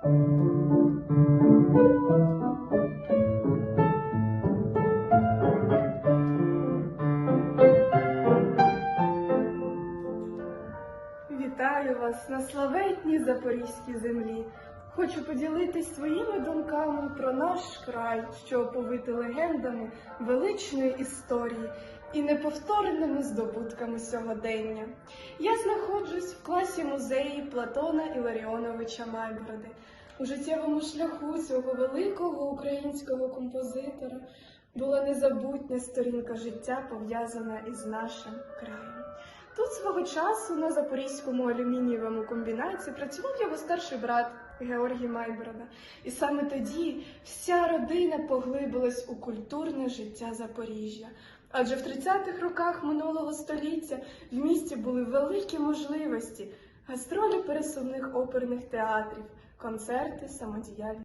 Вітаю вас на славетній запорізькій землі. Хочу поділитись своїми думками про наш край, що оповитий легендами величної історії і неповторними здобутками сьогодення. Я знаходжусь в класі музеї Платона Іларіоновича Майбороди. У життєвому шляху цього великого українського композитора була незабутня сторінка життя, пов'язана із нашим краєм. Тут свого часу на Запорізькому алюмінієвому комбінаті працював його старший брат Георгій Майборода. І саме тоді вся родина поглибилась у культурне життя Запоріжжя. Адже в 30-х роках минулого століття в місті були великі можливості, гастролі пересувних оперних театрів, концерти, самодіяльність.